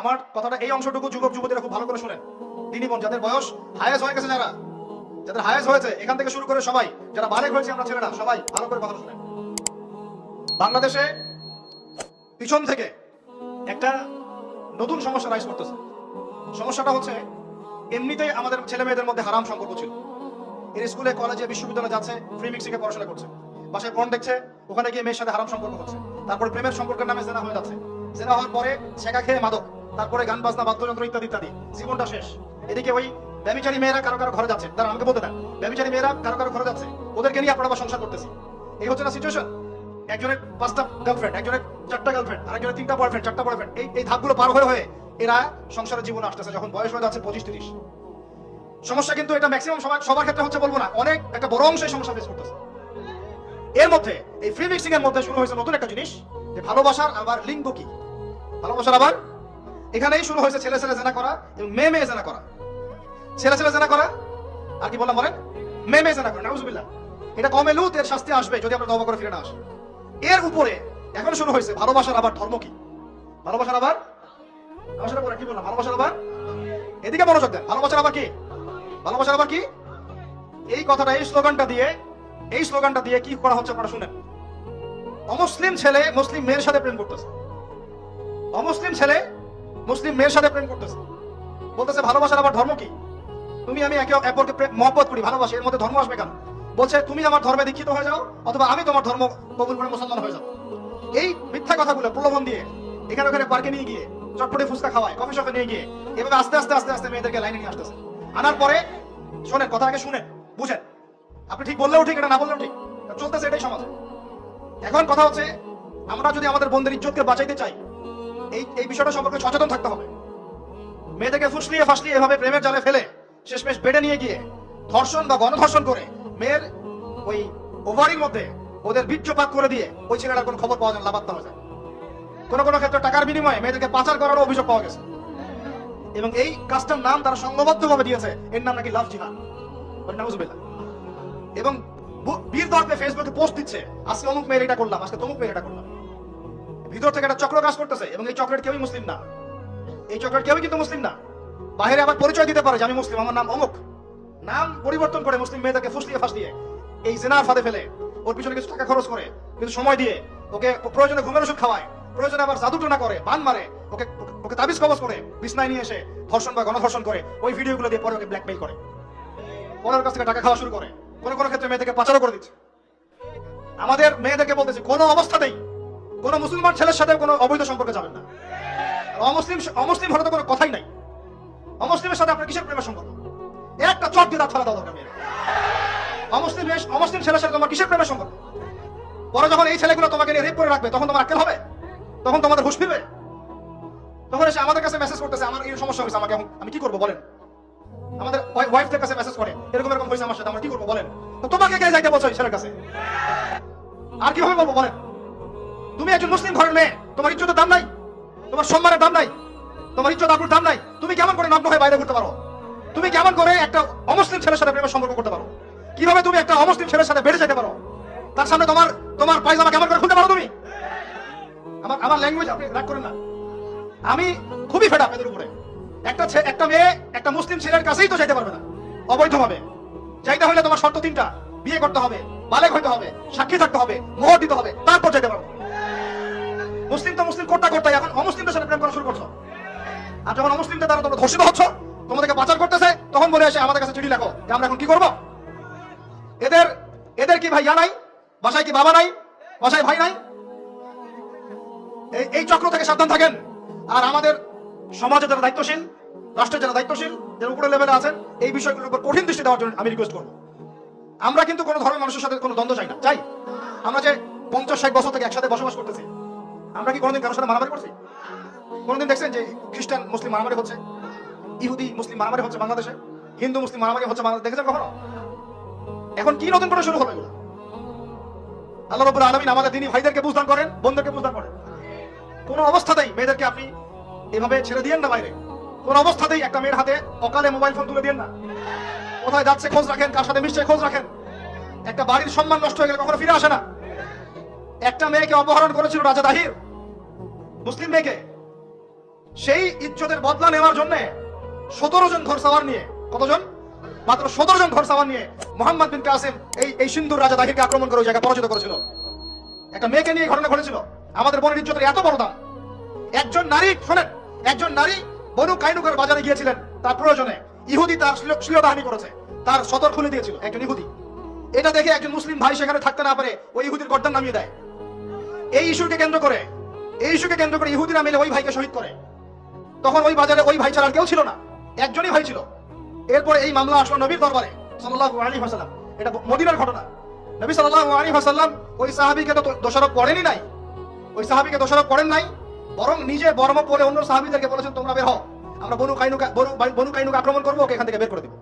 আমার কথাটা এই অংশটুকু যুবক, যুবতীরা খুব ভালো করে শোনেন। দিনী বোন, যাদের বয়স হায়েস হয়ে গেছে যারা, যাদের হায়েস হয়েছে, এখান থেকে শুরু করে সবাই, যারা বালেক হয়েছে আমরা ছেলেরা, সবাই ভালো করে কথা শুনেন। বাংলাদেশে পিছন থেকে একটা নতুন সমস্যা রাইজ করতেছে। সমস্যাটা হচ্ছে, এমনিতেই আমাদের ছেলে মেয়েদের মধ্যে হারাম সম্পর্ক ছিল। এর স্কুলে, কলেজে, বিশ্ববিদ্যালয়ে যাচ্ছে ফ্রি মিক্সিংয়ে পড়াশোনা করছে। বাসায় ফোন দেখছে, ওখানে গিয়ে মেয়ের সাথে হারাম সম্পর্ক হচ্ছে তারপরে প্রেমের সম্পর্কের নামে জেনা হয়ে যাচ্ছে। জেনা হওয়ার পরে ছেঁকা খেয়ে মাদক। তারপরে গান, বাজনা, বাদ্যযন্ত্র ইত্যাদি ইত্যাদি। জীবনটা শেষ। এদিকে ওই ব্যবিচারী মেয়েরা কারও কারও ঘরে যাচ্ছে। তারা আমাকে বলতে দেন। ব্যবিচারী মেয়েরা কারও কারও ঘরে যাচ্ছে। ওদেরকে নিয়ে আপনারা সংসার করতেছি। এই হচ্ছে না সিচুয়েশন একজনের পাঁচটা গার্লফ্রেন্ড একজনের চারটা গার্লফ্রেন্ড আরেকজনের তিনটা বয়ফ্রেন্ড চারটা বয়ফ্রেন্ড এই এই ধাপগুলো পার হয়ে হয়ে এরা সংসারের জীবন আসতেছে। যখন বয়স হয়ে যাচ্ছে পঁচিশ, তিরিশ। সমস্যা কিন্তু এটা ম্যাক্সিমাম সবার সবার ক্ষেত্রে হচ্ছে বলব না। অনেক, একটা বড় অংশে সমস্যা ফেস করতেছে। এর মধ্যে, এই ফ্রি মিক্সিং এর মধ্যে শুরু হয়েছে নতুন একটা জিনিস, যে ভালোবাসার আবার লিঙ্গ কি? ভালোবাসার আবার এখানেই শুরু হয়েছে ছেলে ছেলে জেনা করা এবং মেয়ে মেয়ে জেনা করা। ছেলে ছেলে জেনা করা, আর কি বললাম বলেন? মেয়ে মেয়ে জেনা করা নাউজুবিল্লাহ এটা কমে লুত, এর শাস্তি আসবে যদি আমরা তওবা করে ফিরে না আসি। এর উপরে এখন শুরু হয়েছে ভালোবাসার আবার ধর্ম কি? ভালোবাসার আবার? ভালোবাসার আবার কি বললাম? ভালোবাসার আবার? এদিকে মনোযোগ দেন। ভালোবাসার আবার কি? ভালোবাসার আবার কি? এই কথাটা, এই স্লোগানটা দিয়ে, এই স্লোগানটা দিয়ে কি করা হচ্ছে আপনারা শুনেন। অমুসলিম ছেলে মুসলিম মেয়ের সাথে প্রেম করতেছে। অমুসলিম ছেলে মুসলিম মেয়ের সাথে প্রেম করতেছে। বলতেছে, ভালোবাসার আবার ধর্ম কি? তুমি, আমি একে অপরকে মহব্বত করি, ভালোবাসি। এর মধ্যে ধর্ম আসবে কেন? বলছে, তুমি আমার ধর্মে দীক্ষিত হয়ে যাও, অথবা আমি তোমার ধর্ম কবুল করে মুসলমান হয়ে যাও। এই মিথ্যা কথাগুলো প্রলোভন দিয়ে এখানে ওখানে পার্কে নিয়ে গিয়ে চটপটে ফুচকা খাওয়ায় কফি শপে নিয়ে গিয়ে এভাবে আস্তে আস্তে আস্তে আস্তে মেয়েদেরকে লাইনে নিয়ে আসতেছে। আনার পরে শোনেন, কথা আগে শুনেন, বুঝেন। আপনি ঠিক বললেও ঠিক, এটা না বললেও ঠিক। চলতেছে এটাই সমাজে। এখন কথা হচ্ছে, আমরা যদি আমাদের বোনদের ইজ্জতকে বাঁচাইতে চাই এই এই বিষয়টা সম্পর্কে সচেতন থাকতে হবে। মেয়েদেরকে ফুসলিয়ে ফাসলিয়ে এভাবে প্রেমের জালে ফেলে শেষমেশ বেডে নিয়ে গিয়ে ধর্ষণ বা গণধর্ষণ করে মেয়ের ওই ওভারির মধ্যে ওদের বীর্যপাত করে দিয়ে ওই ছেলেটার কোনো খবর পাওয়া যায় লাপাত্তা যায়। কোনো কোনো ক্ষেত্রে টাকার বিনিময়ে মেয়েদেরকে পাচার করারও অভিযোগ পাওয়া গেছে। এবং এই কাজটার নাম তারা সংঘবদ্ধভাবে দিয়েছে। এর নাম নাকি লাভ জিহাদ। এবং বু- বীর দর্পে ফেসবুকে পোস্ট দিচ্ছে, আজকে অমুক মেয়ের এটা করলাম, আজকে তমুক মেয়ের এটা করলাম। ভিতর থেকে একটা চক্র কাজ করতেছে এবং এই চক্রের কেউই মুসলিম না। এই চক্রের কেউই কিন্তু মুসলিম না। বাইরে আবার পরিচয় দিতে পারে যে আমি মুসলিম, আমার নাম অমুক। নাম পরিবর্তন করে মুসলিম মেয়েদেরকে ফুসলিয়ে ফাঁস দিয়ে এই জেনার ফাঁদে ফেলে। ওর পিছনে কিছু টাকা খরচ করে, কিছু সময় দিয়ে ওকে প্রয়োজনে ঘুমের ওষুধ খাওয়ায়, প্রয়োজনে আবার জাদু টোনা করে, বান মারে, ওকে ওকে- ওকে তাবিজ কবজ করে, বিছনায় নিয়ে এসে ধর্ষণ বা গণধর্ষণ করে, ওই ভিডিওগুলো দিয়ে পরে ওকে ব্ল্যাকমেইল করে। পরের কাছ থেকে টাকা খাওয়া শুরু করে। কোনো কোনো ক্ষেত্রে মেয়েদেরকে পাচারও করে দিচ্ছে। আমাদের মেয়েদেরকে বলতেছি, কোনো অবস্থাতেই কোনো মুসলমান ছেলের সাথে কোনো অবৈধ সম্পর্কে যাবেন না। অমুসলিম অমুসলিম হলে তো কোনো কথাই নাই। অমুসলিমের সাথে আপনার কিসের প্রেমের সম্পর্ক? একটা চট দিয়ে দাঁত ফেলা অমুসলিম অমুসলিম ছেলের সাথে তোমার কিসের প্রেমের সম্পর্ক? পরে যখন এই ছেলেগুলো তোমাকে নিয়ে রেপ করে রাখবে, তখন তোমার হবে? তখন তোমাদের হুশ ফিরবে? তখন এসে আমাদের কাছে মেসেজ করতেছে, আমার এই সমস্যা হয়েছে, আমাকে আমি কি করব, বলেন? আমাদের ওয়াইফদের কাছে মেসেজ করে, এরকম এরকম হয়েছে আমার সাথে, আমরা কি করব, বলেন? তো তোমাকে কে যাইতে বলছো ছেলের কাছে? আর কীভাবে বলব, বলেন? তুমি একজন মুসলিম ঘরের মেয়ে। তোমার ইজ্জতের দাম নাই। তোমার সম্মানের দাম নাই। তোমার ইজ্জত আবরুর দাম নাই। তুমি কেমন করে নগ্ন হয়ে বাইরে ঘুরতে পারো? তুমি কেমন করে একটা অমুসলিম ছেলের সাথে প্রেমের সম্পর্ক করতে পারো? কীভাবে তুমি একটা অমুসলিম ছেলের সাথে বেড়ে যেতে পারো? তার সামনে তোমার তোমার পায়জামা কেমন করে খুলতে পারো তুমি? আমার আমার ল্যাঙ্গুয়েজ আপনি রাগ করেন না। আমি খুবই ফেড এদের উপরে। একটা একটা মেয়ে, একটা মুসলিম ছেলের কাছেই তো যাইতে পারবে না। অবৈধভাবে। যাইতে হলে তোমার শর্ত তিনটা। বিয়ে করতে হবে, বালেক হইতে হবে, সাক্ষী থাকতে হবে, মোহর দিতে হবে, তারপর যেতে পারব মুসলিম তো মুসলিম কোর্টা করতে এখন অমুসলিমদের সাথে প্রেম করা শুরু করছ। আর যখন অমুসলিমদের দ্বারা তোমরা ধর্ষিত হচ্ছ, তোমাদেরকে পাচার করতেছে, তখন বলে এসে আমাদের কাছে চিঠি লেখো। যে আমরা এখন কি করব? এদের এদের কি ভাইয়া নাই? বাসায় কি বাবা নাই? বাসায় ভাই নাই? এই চক্র থেকে সাবধান থাকেন। আর আমাদের সমাজে যারা দায়িত্বশীল রাষ্ট্রের যারা দায়িত্বশীল যারা উপরে লেভেলে আছেন, এই বিষয়গুলোর উপর কঠিন দৃষ্টি দেওয়ার জন্য আমি রিকোয়েস্ট করব। আমরা কিন্তু কোনো ধর্মের মানুষের সাথে কোনো দ্বন্দ্ব চাই না। চাই? আমরা যে পঞ্চাশ ষাট বছর থেকে একসাথে বসবাস করতেছি আমরা কি কোনোদিন কারোর সাথে মারামারি করছি? কোনোদিন দেখছেন যে খ্রিস্টান, মুসলিম মারামারি হচ্ছে? ইহুদি, মুসলিম মারামারি হচ্ছে বাংলাদেশে? হিন্দু, মুসলিম মারামারি হচ্ছে বাংলাদেশ? দেখেছেন কখনো? এখন কি নতুন করে শুরু হবে আল্লাহ রবুল আলমিন আমাদের দিনী ভাইদেরকে বুঝদান করেন বুঝদান করেন। কোনো অবস্থাতেই মেয়েদেরকে আপনি এভাবে ছেড়ে দিয়েন না বাইরে। কোন অবস্থাতেই একটা মেয়ের হাতে অকালে মোবাইল ফোন তুলে দিয়েন না। কোথায় যাচ্ছে খোঁজ রাখেন, কার সাথে মিশছে খোঁজ রাখেন। একটা বাড়ির সম্মান নষ্ট হয়ে গেলে কখনো ফিরে আসে না। একটা মেয়েকে অপহরণ করেছিল রাজা দাহির মুসলিম মেয়েকে। সেই ইজ্জতের বদলা নেওয়ার জন্য সতেরো জন ঘর সাওয়ার নিয়ে, কতজন? মাত্র সতেরো জন ঘর সাওয়ার নিয়ে মোহাম্মদ বিন কাসিম এই এই সিন্ধুর রাজা তাহিরকে আক্রমণ করে ওই জায়গায় পরাজিত করেছিল। একটা মেয়েকে নিয়ে ঘটনা ঘটেছিল। আমাদের বোনের ইজ্জতের এত বড় দাম। একজন নারী, শোনেন, একজন নারী বনু কাইনুকার বাজারে গিয়েছিলেন, তার প্রয়োজনে ইহুদি তার শ্লীল- শ্লীলতাহানি করেছে। তার সতর খুলে দিয়েছিল, একজন ইহুদি। এটা দেখে একজন মুসলিম ভাই সেখানে থাকতে না পারে, ওই ইহুদির গর্দান নামিয়ে দেয়। এই ইস্যুকে কেন্দ্র করে, এই ইস্যুকে কেন্দ্র করে ইহুদিরা মিলে ওই ভাইকে শহীদ করে। তখন ওই বাজারে ওই ভাই ছাড়া কেউ ছিল না। একজনই ভাই ছিল। এরপরে এই মামলা আসলো নবীর দরবারে এটা মদিনার ঘটনা। নবী আলাইহি ওয়াসাল্লাম ওই সাহাবীকে তো দোষারোপ করেনই নাই। ওই সাহাবীকে দোষারোপ করেন নাই, বরং নিজে বর্ম পরে অন্য সাহাবীদেরকে বলেছেন, তোমরা বের আমরা বনু কাইনুকা বনু বনু আক্রমণ করব, ওকে এখান থেকে বের করে দেবো।